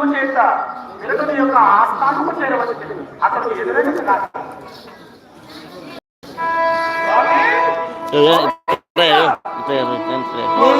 ఆత్మము చేత వెలుగుని యొక్క ఆస్థానము చేరవచ్చు అతడు ఎదురెదుగు కాదు Yeah, yeah, yeah.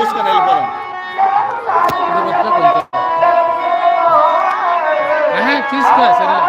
చూసుకొని వెళ్ళిపోదాం. తీసుకో సరే.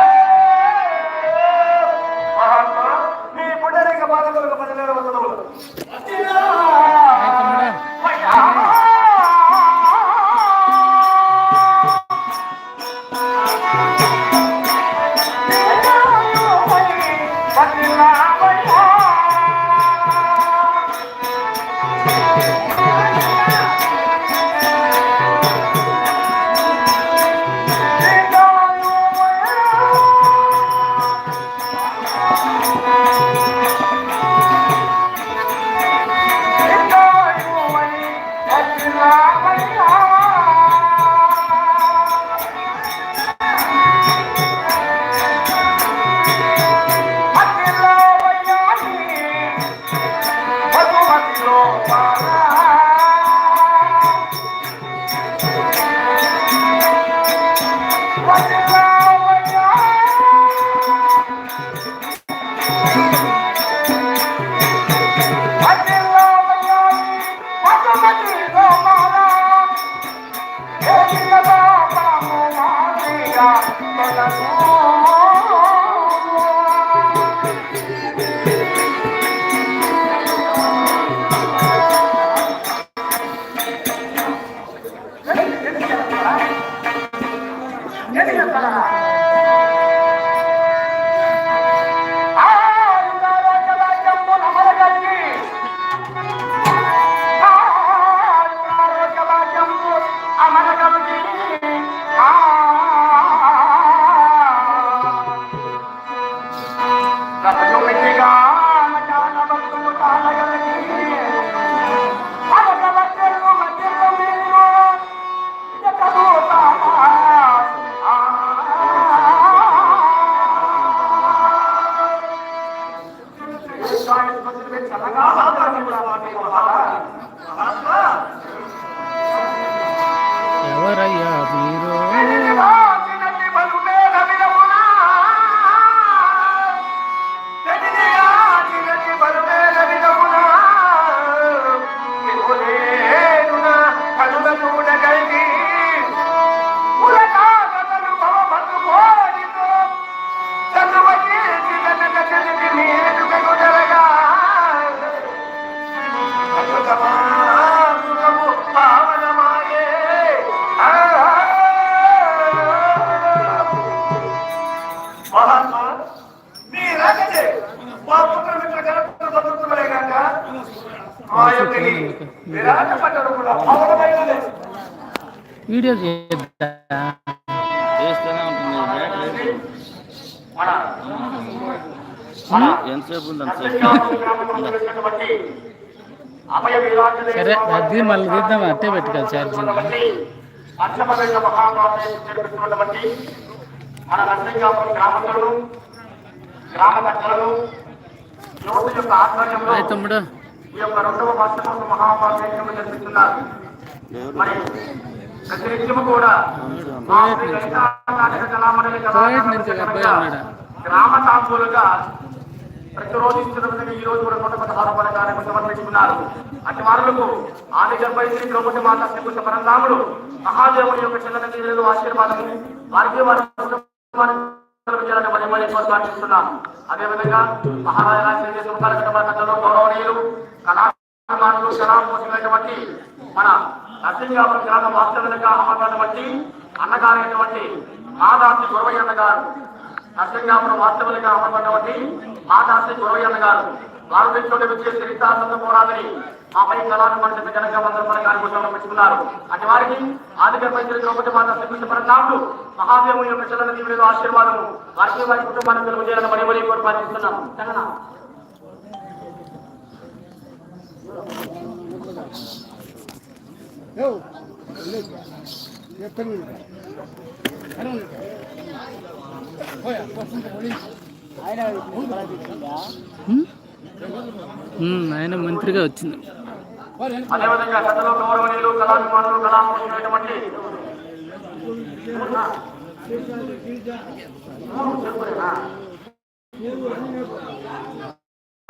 ఎవరయ్యా మీరు? వీడియో సరే అది మళ్ళీ తీద్దాం అట్టే పెట్టుకోవాలి ఛార్జింగ్ మన నర్సింగాపురం గ్రామస్తులు గ్రామ పెద్దలు యొక్క ఈ యొక్క రెండవ వార్షికోత్సవ కూడా గ్రామ తాంబూలుగా ప్రతిరోజు ఇస్తున్న విధంగా ఈ రోజు కూడా కొంత కొంత హారపడ కార్యక్రమం సమర్పించుకున్నారు అటు వారులకు ఆదిగర్భై శ్రీ ద్రౌపది మాత శ్రీకృష్ణ పరంధాముడు మహాదేవుని యొక్క చిన్న దీవులు ఆశీర్వాదము వారికి వారి కుటుంబానికి అదేవిధంగా మహారాజా గౌరవనీయులు కళా కథలో గౌరవనీయులు కళాభిమానులు మన నరసింగాపురం గ్రామ వాస్తవులుగా అమ్మటువంటి అన్నగారైనటువంటి మాదాసి గురవయ్య అన్నగారు. నరసింగాపురం వాస్తవులుగా అమ్మబడినటువంటి మాదాసి గురవయ్య అన్నగారు. వారు తెచ్చుకుంటే వచ్చే చరిత్రాత్మక పోరాదని ఆపై పై కళాభిమానులు కనుక వందల మన కార్యక్రమం పెట్టుకున్నారు. అటు వారికి ఆదిగా పైసలు ద్రౌపది మాత శ్రీకృష్ణ మహాదేవుని యొక్క చలన దీవులు ఆశీర్వాదము వారికి వారి కుటుంబానికి తెలియజేయాలని మరి మరీ కోరి ప్రార్థిస్తున్నాం. చక్కనా ఆయన మంత్రిగా వచ్చింది అదేవిధంగా గతంలో గౌరవనీయులు కళాభిమానులు కళాపోషమైనటువంటి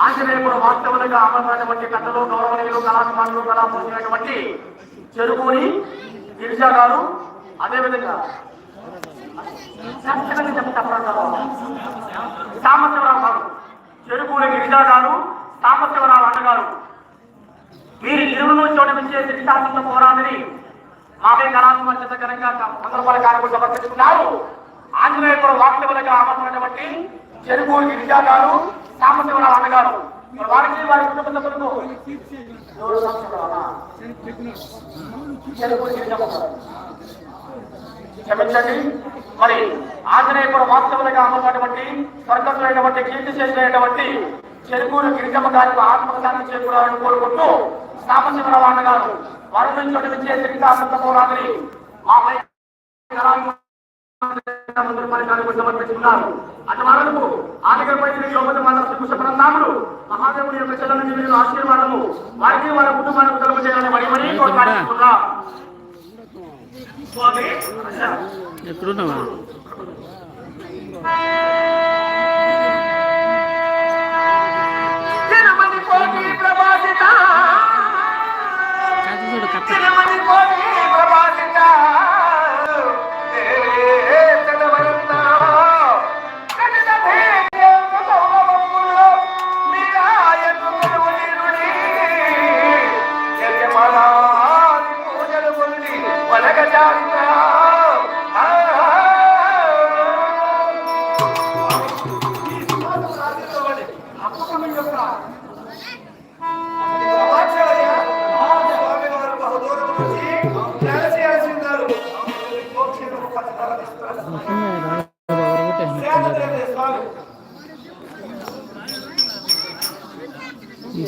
ఆంజనేయుడు వాస్తవంగా అమరమైనటువంటి కథలో గౌరవనీయులు కళాభిమానులు కళాపోషమైనటువంటి చెరుకుని గిరిజా గారు అదేవిధంగా సామర్థ్యవరావు గారు చెరుకూరి గిరిజా గారు సామర్థ్యవరావు అన్నగారు మీరు ఇరువును చోటమించే దిశాత్మక పోరాదని మాపై కళాత్మక చిత్తకరంగా సందర్భాల కార్యక్రమం సమర్పించుకున్నారు. ఆంజనేయపురం వాస్తవులుగా అమరమైనటువంటి చెరుకూరి గిరిజా గారు సామర్థ్యవరావు అన్నగారు. వారికి వారి కుటుంబ సభ్యులకు ఎవరు క్షమించండి. మరి ఆంజనేయపురం వాస్తవులుగా అమ్మటువంటి స్వర్గతులైనటువంటి కీర్తి చేసినటువంటి చెరుకూరు గిరిజమ్మ గారికి ఆత్మశాంతి చేకూరాలని కోరుకుంటూ సామశివరావు అన్న గారు వారి నుంచి విచ్చే శ్రీకాంత పోరాటని మాపై సమర్పించుకున్నారు అటు వరకు ఆదిగపై శ్రీ లోపలి మన శ్రీకృష్ణ మహాదేవుడి యొక్క చల్లని జీవితం ఆశీర్వాదము వారికి వారి కుటుంబానికి చేయాలని మరి మరీ కోరుకుంటున్నాం స్వామి ఎక్కడున్నావా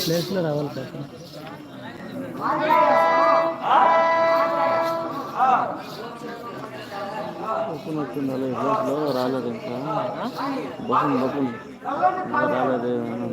ప్లేస్లో రావాలి కదా. బస్సు వచ్చింది బస్సులో రాలేదు ఇంకా. బస్సు బస్సు ఇంకా రాలేదు అని